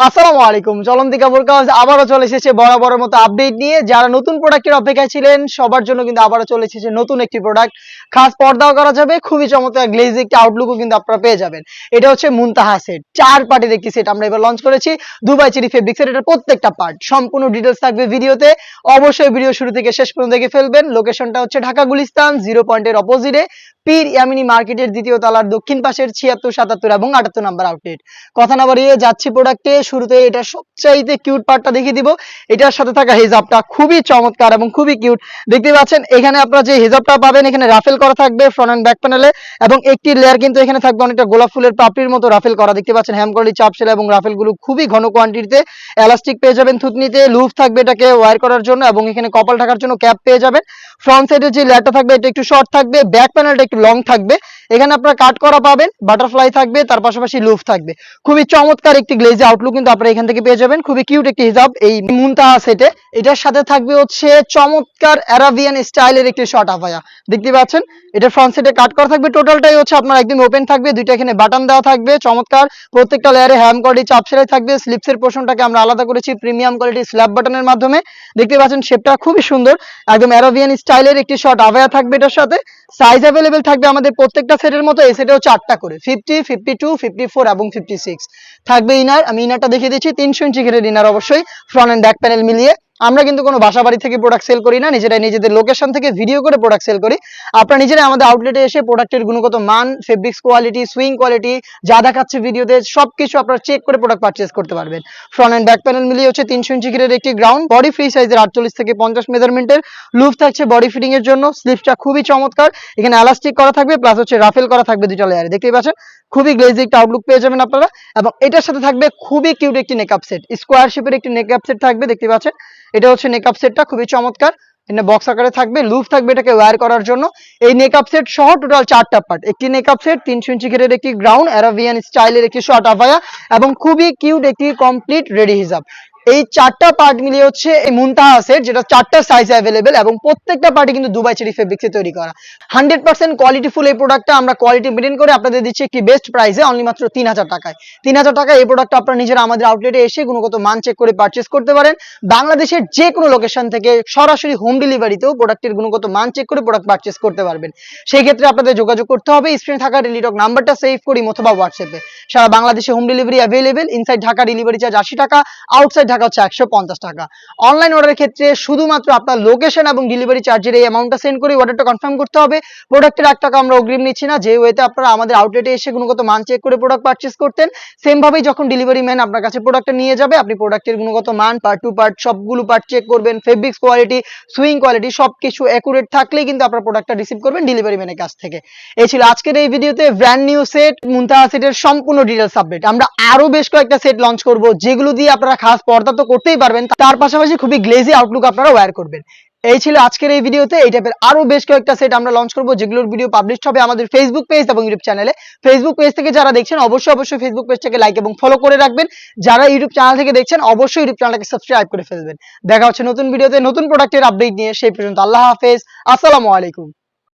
আসসালামু আলাইকুম চলন্তিকা বোরকাউজ আবারও চলে এসেছে বরাবরের মতো আপডেট নিয়ে। যারা নতুন প্রোডাক্টের অপেক্ষায় ছিলেন, সবার জন্য কিন্তু আবারও চলে এসেছে নতুন একটি প্রোডাক্ট খাস পর্দাও করা যাবে, খুবই চমৎকার গ্লেজ একটি আউটলুকও কিন্তু আপনারা পেয়ে যাবেন। এটা হচ্ছে মুনতাহা সেট চার একটি সেট আমরা এবার লঞ্চ করেছি। দুবাই প্রত্যেকটা পার্ট সম্পূর্ণ ডিটেলস থাকবে ভিডিওতে। অবশ্যই ভিডিও শুরু থেকে শেষ পর্যন্ত দেখে ফেলবেন। লোকেশনটা হচ্ছে ঢাকা গুলিস্তান জিরো পয়েন্টের অপোজিটে পীর ইয়ামিনী মার্কেটের দ্বিতীয় তলার দক্ষিণ পাশের ছিয়াত্তর, সাতাত্তর এবং আটাত্তর নাম্বার আউটলেট কথা না বাড়িয়ে যাচ্ছি প্রোডাক্টে শুরুতে এটা সবচাইতে কিউট পার্টটা দেখিয়ে দিব। এটার সাথে থাকা হেজাবটা খুবই চমৎকার এবং খুবই কিউট দেখতে পাচ্ছেন, এখানে আপনারা যে হেজাবটা পাবেন, এখানে রাফেল করা থাকবে ফ্রন্ট এন্ড ব্যাক প্যানেলে এবং একটি লেয়ার কিন্তু এখানে থাকবে অনেকটা গোলাপ ফুলের পাপড়ির মতো রাফেল করা। দেখতে পাচ্ছেন হ্যামকলি চাপ সেলা এবং রাফেলগুলো খুবই ঘন কোয়ান্টিটিতে এলাস্টিক পেয়ে যাবেন থুতনিতে। লুফ থাকবে এটাকে ওয়ার করার জন্য এবং এখানে কপাল ঢাকার জন্য ক্যাপ পেয়ে যাবেন। ফ্রন্ট সাইডের যে লেয়ারটা থাকবে, এটা একটু শর্ট থাকবে ব্যাক প্যানেলটা একটু লং থাকবে। এখানে আপনারা কাট করা পাবেন বাটারফ্লাই থাকবে, তার পাশাপাশি লুফ থাকবে। খুবই চমৎকার একটি গ্লেজি আউটলুক কিন্তু আপনারা এখান থেকে পেয়ে যাবেন। খুবই কিউট একটি হিজাব, এই মুনতাহা সেটে। এটার সাথে থাকবে হচ্ছে চমৎকার অ্যারাবিয়ান স্টাইলের একটি শর্ট আফায়া দেখতে পাচ্ছেন? এটা ফ্রন্ট সাইডে কাট করা থাকবে। টোটালটাই হচ্ছে আপনার একদম ওপেন থাকবে। দুইটা এখানে বাটন দেওয়া থাকবে। চমৎকার। প্রত্যেকটা লেয়ারে হ্যাম কোয়ালিটি চাপ সেলাই থাকবে। স্লিপসের পোর্শনটাকে আমরা আলাদা করেছি প্রিমিয়াম কোয়ালিটি স্ল্যাব বাটনের মাধ্যমে। দেখতে পাচ্ছেন শেপটা খুবই সুন্দর। একদম অ্যারাবিয়ান স্টাইলের একটি শর্ট আভায়া থাকবে এটার সাথে। সাইজ অ্যাভেলেবেল থাকবে আমাদের প্রত্যেকটা সেটের মতো। এই সেটেও চারটা করে। Fifty fifty two fifty four এবং ফিফটি সিক্স থাকবে ইনার আমি ইনারটা দেখিয়ে দিচ্ছি তিনশো ইঞ্চি ঘেরের ইনার অবশ্যই ফ্রন্ট অ্যান্ড ব্যাক প্যানেল মিলিয়ে। আমরা কিন্তু কোনো বাসা বাড়ি থেকে প্রোডাক্ট সেল করি না, নিজেরাই নিজেদের লোকেশন থেকে ভিডিও করে প্রোডাক্ট সেল করি। আপনারা নিজেরাই আমাদের আউটলেটে এসে প্রোডাক্টের গুণগত মান ফেব্রিক্স কোয়ালিটি সুইং কোয়ালিটি যা দেখাচ্ছে ভিডিওতে সবকিছু আপনারা চেক করে প্রোডাক্ট পারচেস করতে পারবেন। ফ্রন্ট অ্যান্ড ব্যাক প্যানেল মিলিয়ে হচ্ছে তিনশো ইঞ্চি ঘিরের একটি গ্রাউন্ড বডি ফ্রি সাইজের আটচল্লিশ থেকে পঞ্চাশ মেজারমেন্টের লুফ থাকছে বডি ফিটিং এর জন্য স্লিপটা খুবই চমৎকার। এখানে এলাস্টিক করা থাকবে প্লাস হচ্ছে রাফেল করা থাকবে দুইটা লেয়ারে দেখতেই পাচ্ছেন? খুবই গ্লেজি একটা আউটলুক পেয়ে যাবেন আপনারা। এবং এটার সাথে থাকবে খুবই কিউট একটি নেকআপ সেট স্কোয়ার শেপের একটি নেকআপ সেট থাকবে দেখতে পাচ্ছেন? এটা হচ্ছে নেকআপ সেটটা খুবই চমৎকার। এখানে বক্স আকারে থাকবে লুফ থাকবে এটাকে ওয়ার করার জন্য। এই নেকআপ সেট সহ টোটাল চারটা পার্ট একটি নেকআপ সেট তিনশো ইঞ্চি ঘেরের একটি গ্রাউন্ড অ্যারাবিয়ান স্টাইলের একটি শর্ট আফায়া এবং খুবই কিউট একটি কমপ্লিট রেডি হিসাব এই চারটা পার্ট মিলিয়ে হচ্ছে এই মুনতাহা সেট যেটা চারটা সাইজ অ্যাভেলেবেল এবং প্রত্যেকটা পার্টি কিন্তু দুবাই চেরি ফেব্রিক্সে তৈরি করা। হান্ড্রেড পার্সেন্ট কোয়ালিটিফুল এই প্রোডাক্টটা আমরা কোয়ালিটি মেনটেন করে আপনাদের দিচ্ছি একটি বেস্ট প্রাইসে অনলি মাত্র তিন হাজার টাকায়। তিন হাজার টাকায় এই প্রোডাক্টটা আপনারা নিজেরা আমাদের আউটলেটে এসে গুণগত মান চেক করে পারচেস করতে পারেন। বাংলাদেশের যে কোনো লোকেশন থেকে সরাসরি হোম ডেলিভারিতেও প্রোডাক্টের গুণগত মান চেক করে প্রোডাক্ট পারচেস করতে পারবেন। সেই ক্ষেত্রে আপনাদের যোগাযোগ করতে হবে। স্ক্রিনে থাকা টেলিটক নাম্বারটা সেভ করি অথবা হোয়াটসঅ্যাপে সারা বাংলাদেশে home delivery available inside Dhaka delivery charge আশি টাকা আউটসাইড ঢাকা হচ্ছে একশো পঞ্চাশ টাকা। অনলাইন অর্ডারের ক্ষেত্রে শুধুমাত্র আপনার লোকেশন এবং ডেলিভারি চার্জের এই অ্যামাউন্টটা সেন্ড করে অর্ডারটা কনফার্ম করতে হবে। প্রোডাক্টের এক টাকা আমরা অগ্রিম নিচ্ছি না, যে ওয়েতে আপনারা আমাদের আউটলেটে এসে গুণগত মান চেক করে প্রোডাক্ট পারচেস করতেন। সেম ভাবেই যখন ডেলিভারি ম্যান আপনার কাছে প্রোডাক্টটা নিয়ে যাবে, আপনি প্রোডাক্টের গুণগত মান পার্ট টু পার্ট সবগুলো পার্ট চেক করবেন। ফেব্রিক্স কোয়ালিটি সুইং কোয়ালিটি সবকিছু অ্যাকুরেট থাকলেই কিন্তু আপনার প্রোডাক্টটা রিসিভ করবেন ডেলিভারি ম্যানের কাছ থেকে। এই ছিল আজকের এই ভিডিওতে ব্র্যান্ড নিউ সেট মুনতাহা সেটের সম্পূর্ণ ডিটেলস আপডেট আমরা আরও বেশ কয়েকটা সেট লঞ্চ করব, যেগুলো দিয়ে আপনারা খাস পর্দা তো করতেই পারবেন। তার পাশাপাশি খুবই গ্লেজি আউটলুক আপনারা ওয়্যার করবেন। এই ছিল আজকের এই ভিডিওতে। এই টাইপের আরও বেশ কয়েকটা সেট আমরা লঞ্চ করব। যেগুলোর ভিডিও পাবলিশ হবে আমাদের ফেসবুক পেজ এবং ইউটিউব চ্যানেলে ফেসবুক পেজ থেকে যারা দেখছেন, অবশ্যই অবশ্যই ফেসবুক পেজটাকে লাইক এবং ফলো করে রাখবেন। যারা ইউটিউব চ্যানেল থেকে দেখছেন, অবশ্যই ইউটিউব চ্যানেলটাকে সাবস্ক্রাইব করে ফেলবেন। দেখা হচ্ছে নতুন ভিডিওতে নতুন প্রোডাক্টের আপডেট নিয়ে। সেই পর্যন্ত আল্লাহ হাফেজ। আসসালামু আলাইকুম।